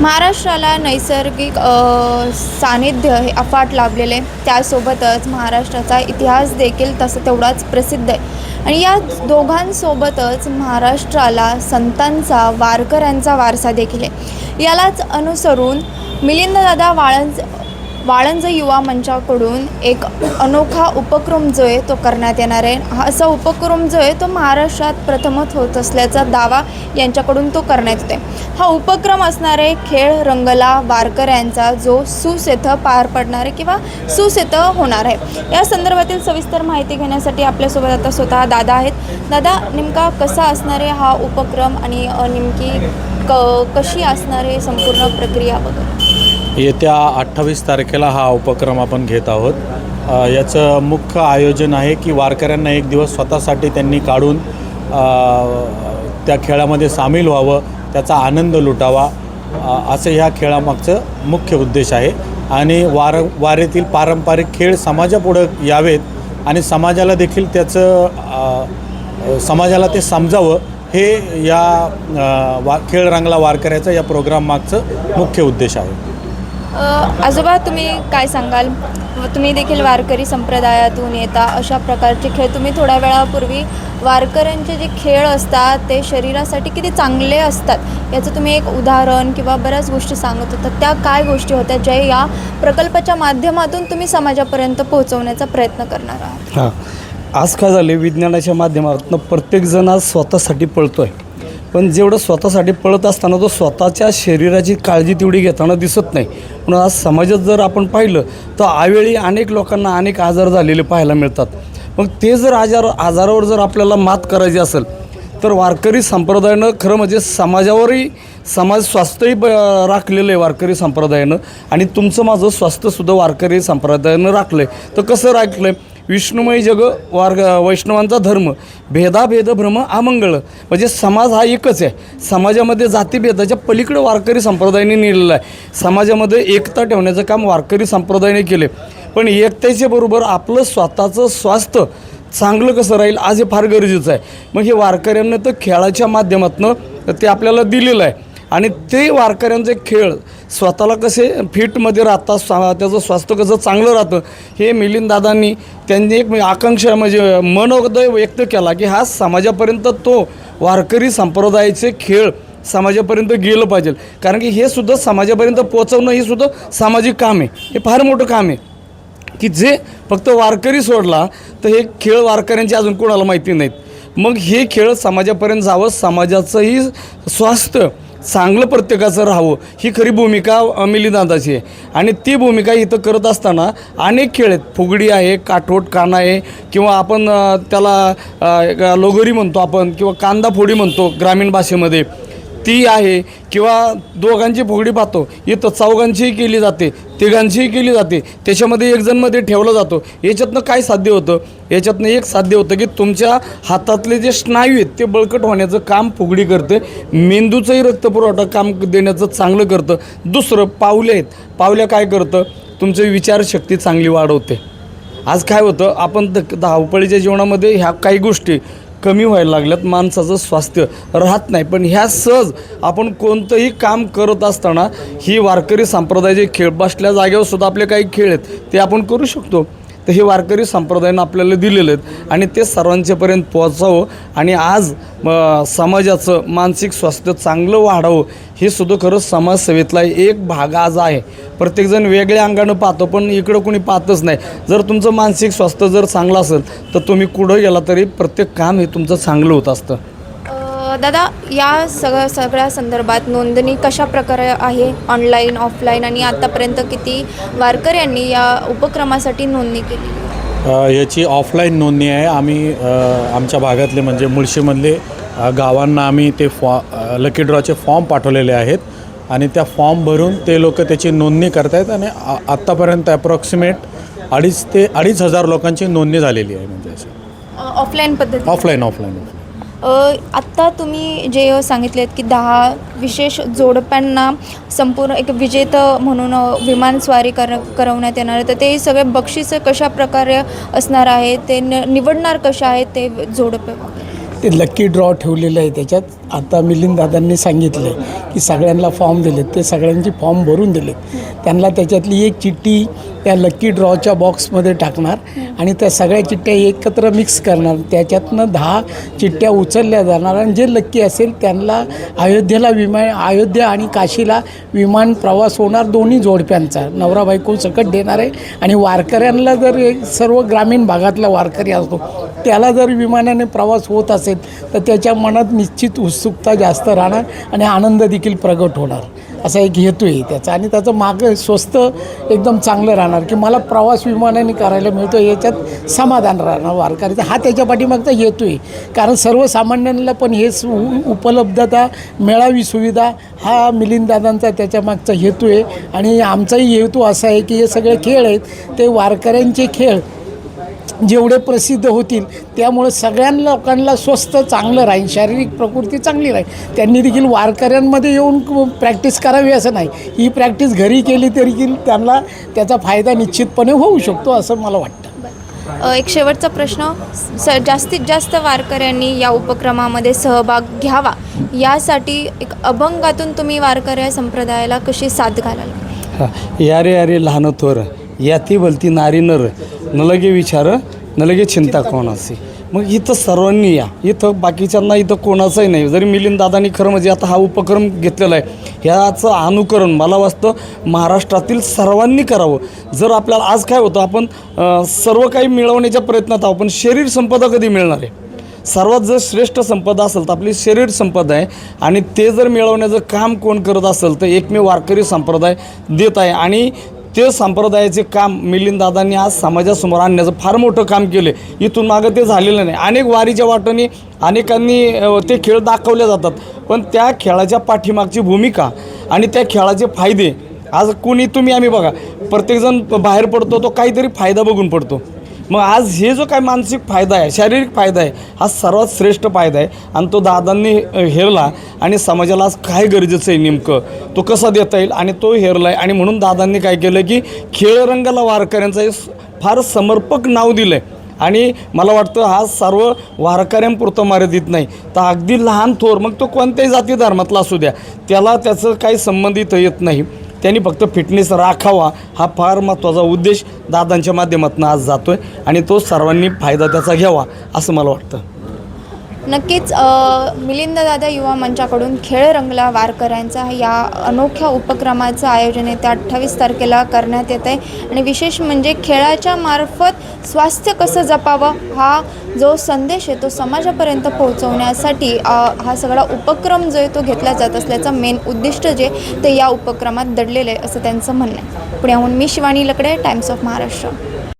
महाराष्ट्राला नैसर्गिक सानिध्य हे अफाट लाभलेले. त्यासोबतच महाराष्ट्राचा इतिहास देखील तसं तेवढाच प्रसिद्ध आहे. आणि या दोघांसोबतच महाराष्ट्राला संतांचा वारकऱ्यांचा वारसा देखील आहे. यालाच अनुसरून मिलिंददादा वाळंज वाळंज युवा मंचाकडून एक अनोखा उपक्रम जो आहे तो करण्यात येणार आहे. हा असा उपक्रम जो आहे तो महाराष्ट्रात प्रथमच होत असल्याचा दावा यांच्याकडून तो करण्यात येतो हा उपक्रम असणार आहे खेळ रंगला वारकऱ्यांचा जो सुसेथ पार पडणार आहे किंवा सुसेथ होणार आहे. या संदर्भातील सविस्तर माहिती घेण्यासाठी आपल्यासोबत आता स्वतः दादा आहेत. दादा नेमका कसा असणार आहे हा उपक्रम आणि नेमकी क कशी असणार आहे संपूर्ण प्रक्रिया वगैरे येत्या अठ्ठावीस तारखेला हा उपक्रम आपण घेत आहोत. याचं मुख्य आयोजन आहे की वारकऱ्यांना एक दिवस स्वतःसाठी त्यांनी काढून त्या खेळामध्ये सामील व्हावं त्याचा आनंद लुटावा असं ह्या खेळामागचं मुख्य उद्देश आहे. आणि वार वारेतील पारंपरिक खेळ समाजापुढं यावेत आणि समाजाला देखील त्याचं समाजाला ते समजावं हे या वा खेळ रंगला वारकऱ्याचा या प्रोग्राम मागचं मुख्य उद्देश आहे. आजोबा तुम्ही काय सांगाल? तुम्ही देखील वारकरी संप्रदायातून येता अशा प्रकारचे खेळ तुम्ही थोड्या वेळापूर्वी वारकऱ्यांचे जे खेळ असतात ते शरीरासाठी किती चांगले असतात याचं तुम्ही एक उदाहरण किंवा बऱ्याच गोष्टी सांगत होता. त्या काय गोष्टी होत्या ज्या या प्रकल्पाच्या माध्यमातून तुम्ही समाजापर्यंत पोहोचवण्याचा प्रयत्न करणार आहात? हां. आज काय झाले विज्ञानाच्या माध्यमातून प्रत्येकजण आज स्वतःसाठी पळतो आहे पण जेवढं स्वतःसाठी पळत असताना तो स्वतःच्या शरीराची काळजी तेवढी घेताना दिसत नाही. म्हणून आज समाजात जर आपण पाहिलं तर आवेळी अनेक लोकांना अनेक आजार झालेले पाहायला मिळतात. मग ते जर आजार आजारावर जर आपल्याला मात करायची असेल तर वारकरी संप्रदायानं खरं म्हणजे समाजावरही समाज स्वास्थ्यही ब राखलेलं आहे वारकरी संप्रदायानं. आणि तुमचं माझं स्वास्थ्यसुद्धा वारकरी संप्रदायानं राखलं आहे तर कसं राखलं आहे विष्णुमय जग वार्ग वैष्णवांचा धर्म भेदाभेद भ्रम आमंगळ म्हणजे समाज हा एकच आहे. समाजामध्ये जातीभेदाच्या पलीकडे वारकरी संप्रदायाने नेलेला आहे. समाजामध्ये एकता ठेवण्याचं काम वारकरी संप्रदायाने केले पण एकतेच्या बरोबर आपलं स्वतःचं स्वास्थ्य चांगलं कसं राहील आज हे फार गरजेचं आहे. मग हे वारकऱ्यांना तर खेळाच्या माध्यमातून ते आपल्याला दिलेलं आहे. आणि ते वारकऱ्यांचे खेळ स्वतःला कसे फिटमध्ये राहतात स्वा त्याचं स्वास्थ्य कसं चांगलं राहतं हे मिलिंददादांनी त्यांनी एक आकांक्षा म्हणजे मनोदय व्यक्त केला की हा समाजापर्यंत तो वारकरी संप्रदायाचे खेळ समाजापर्यंत गेलं पाहिजे. कारण की हे सुद्धा समाजापर्यंत पोहोचवणं हे सुद्धा सामाजिक काम आहे. हे फार मोठं काम आहे. की जे फक्त वारकरी सोडला तर हे खेळ वारकऱ्यांचे अजून कोणाला माहिती नाहीत. मग हे खेळ समाजापर्यंत जावं समाजाचंही स्वास्थ्य चांगलं प्रत्येकाचं राहावं. ही खरी भूमिका मिलिदांताची आहे. आणि ती भूमिका इथं करत असताना अनेक खेळ आहेत. फुगडी आहे काठोट काना आहे किंवा आपण त्याला लोगोरी म्हणतो आपण किंवा कांदा फोडी म्हणतो ग्रामीण भाषेमध्ये. ती आहे किंवा दोघांची फुगडी पाहतो इथं चौघांचीही केली जाते तिघांचीही केली जाते त्याच्यामध्ये एकजणमध्ये ठेवला ठेवलं जातो. याच्यातनं काय साध्य होतं? याच्यातनं एक साध्य होतं की तुमच्या हातातले जे स्नायू आहेत ते बळकट होण्याचं काम फुगडी करते. मेंदूचंही रक्तपुरवठा काम देण्याचं चांगलं करतं. दुसरं पावले आहेत. पावल्या काय करतं? तुमची विचारशक्ती चांगली वाढवते. आज काय होतं? आपण द धावपळीच्या जीवनामध्ये ह्या काही गोष्टी कमी व्हायला लागल्यात माणसाचं स्वास्थ्य राहत नाही. पण ह्या सहज आपण कोणतंही काम करत असताना ही वारकरी संप्रदायाचे खेळ बसल्या जागेवर सुद्धा आपले काही खेळ आहेत ते आपण करू शकतो. तर हे वारकरी संप्रदायानं आपल्याला दिलेले आहेत आणि ते सर्वांच्यापर्यंत पोहोचावं आणि आज समाजाचं मानसिक स्वास्थ्य चांगलं वाढावं हे सुद्धा खरं समाजसेवेतला एक भाग आज आहे. प्रत्येकजण वेगळ्या अंगानं पाहतो पण इकडं कोणी पाहतच नाही. जर तुमचं मानसिक स्वास्थ्य जर चांगलं असेल तर तुम्ही कुठं गेला तरी प्रत्येक काम हे तुमचं चांगलं होत असतं. दादा या सगळ्या सगळ्या संदर्भात नोंदणी कशा प्रकारे आहे? ऑनलाईन ऑफलाईन आणि आतापर्यंत किती? वारकऱ्यांनी या उपक्रमासाठी नोंदणी केली. याची ऑफलाईन नोंदणी आहे. आम्ही आमच्या भागातले म्हणजे मुळशीमधले गावांना आम्ही ते फॉ लकी ड्रॉचे फॉर्म पाठवलेले आहेत. आणि त्या फॉर्म भरून ते लोक त्याची नोंदणी करत आहेत आणि आत्तापर्यंत अप्रॉक्सिमेट अडीच ते अडीच हजार लोकांची नोंदणी झालेली आहे म्हणजे अशी ऑफलाईन पद्धती ऑफलाईन ऑफलाईन आत्ता तुम्ही जे सांगितलेत की दहा विशेष जोडप्यांना संपूर्ण एक विजेतं म्हणून विमानस्वारी कर करवण्यात येणार आहे. तर ते सगळे बक्षिसं कशा प्रकारे असणार आहे? ते निवडणार कशा आहेत ते जोडपे? ते लकी ड्रॉ ठेवलेलं आहे त्याच्यात. आता मिलिंद दादांनी आहे की सगळ्यांना फॉर्म दिलेत. ते सगळ्यांची फॉर्म भरून दिलेत. त्यांना त्याच्यातली एक चिठ्ठी त्या लक्की ड्रॉच्या बॉक्समध्ये टाकणार. आणि त्या सगळ्या चिठ्ठ्या एकत्र मिक्स करणार. त्याच्यातनं दहा चिठ्ठ्या उचलल्या जाणार आणि जे लक्की असेल त्यांना अयोध्येला विमान अयोध्या आणि काशीला विमान प्रवास होणार दोन्ही जोडप्यांचा. नवरा बायको सकट देणार आहे आणि वारकऱ्यांना जर एक सर्व ग्रामीण भागातला वारकरी असतो त्याला जर विमानाने प्रवास होत असेल तर त्याच्या मनात निश्चित उत्सुकता जास्त राहणार आणि आनंद देखील प्रगट होणार. असा एक हेतू आहे त्याचा. आणि त्याचं मागं स्वस्त एकदम चांगलं राहणार की मला प्रवास विमानाने करायला मिळतो त्याच्यात समाधान राहणार वारकरीचं हा त्याच्या पाठीमागचा हेतू आहे. कारण सर्वसामान्यांना पण हे सु उपलब्धता मिळावी सुविधा हा मिलिंददादांचा त्याच्यामागचा हेतू आहे. आणि आमचाही हेतू असा आहे की हे सगळे खेळ आहेत ते वारकऱ्यांचे खेळ जेवढे प्रसिद्ध होतील त्यामुळे सगळ्या लोकांना स्वस्त चांगलं राहील शारीरिक प्रकृती चांगली राहील. त्यांनी देखील वारकऱ्यांमध्ये येऊन प्रॅक्टिस करावी असं नाही. ही प्रॅक्टिस घरी केली तरी देखील त्यांना त्याचा फायदा निश्चितपणे होऊ शकतो असं मला वाटतं. एक शेवटचा प्रश्न स जास्तीत जास्त वारकऱ्यांनी या उपक्रमामध्ये सहभाग घ्यावा यासाठी एक अभंगातून तुम्ही वारकऱ्या संप्रदायाला कशी साथ घालाल? हा, यारे यारे लहान थोर याती भलती नारी नर न लगे विचार न लगे चिंता असे मग इथं सर्वांनी या. इथं बाकीच्यांना इथं कोणाचंही नाही. जरी मिलिंद दादानी खरं म्हणजे आता हा उपक्रम घेतलेला आहे ह्याचं अनुकरण मला वाटतं महाराष्ट्रातील सर्वांनी करावं. जर आपल्याला आज काय होतं आपण सर्व काही मिळवण्याच्या प्रयत्नात आहोत पण शरीर संपदा कधी मिळणार आहे? सर्वात जर श्रेष्ठ संपदा असेल तर आपली शरीर संपदा आहे आणि ते जर मिळवण्याचं काम कोण करत असेल तर एकमेव वारकरी संप्रदाय देत आहे. आणि ते संप्रदायाचे काम मिलिंददादांनी आज समाजासमोर आणण्याचं फार मोठं काम केलं आहे इथून मागं ते झालेलं नाही. अनेक वारीच्या वाटाने अनेकांनी ते खेळ दाखवले जातात. पण त्या खेळाच्या पाठीमागची भूमिका आणि त्या खेळाचे फायदे आज कोणी तुम्ही आम्ही बघा. प्रत्येकजण बाहेर पडतो तो काहीतरी फायदा बघून पडतो. मग आज हे जो काय मानसिक फायदा आहे शारीरिक फायदा आहे हा सर्वात श्रेष्ठ फायदा आहे. आणि तो दादांनी हेरला आणि समाजाला आज काय गरजेचं आहे नेमकं? तो कसा देता येईल? आणि तो हेरला आहे आणि म्हणून दादांनी काय केलं की खेळरंगाला वारकऱ्यांचं हे फार समर्पक नाव दिलं आहे आणि मला वाटतं हा सर्व वारकऱ्यांपुरतं मर्यादित नाही. तर अगदी लहान थोर मग तो कोणत्याही जाती धर्मातला असू द्या त्याला त्याचं काही संबंधित येत नाही. त्यांनी फक्त फिटनेस राखावा हा फार महत्त्वाचा उद्देश दादांच्या माध्यमातून आज जातो आहे आणि तो सर्वांनी फायदा त्याचा घ्यावा असं मला वाटतं. नक्कीच मिलिंद दादा युवा मंचाकडून खेळ रंगला वारकऱ्यांचा या अनोख्या उपक्रमाचं आयोजन येत्या अठ्ठावीस तारखेला करण्यात येत आहे आणि विशेष म्हणजे खेळाच्या मार्फत स्वास्थ्य कसं जपावं हा जो संदेश आहे तो समाजापर्यंत पोहोचवण्यासाठी हा सगळा उपक्रम जो आहे तो घेतला जात असल्याचं मेन उद्दिष्ट जे ते या उपक्रमात दडलेलं आहे असं त्यांचं म्हणणं आहे. पुण्याहून मी शिवानी लकडे टाइम्स ऑफ महाराष्ट्र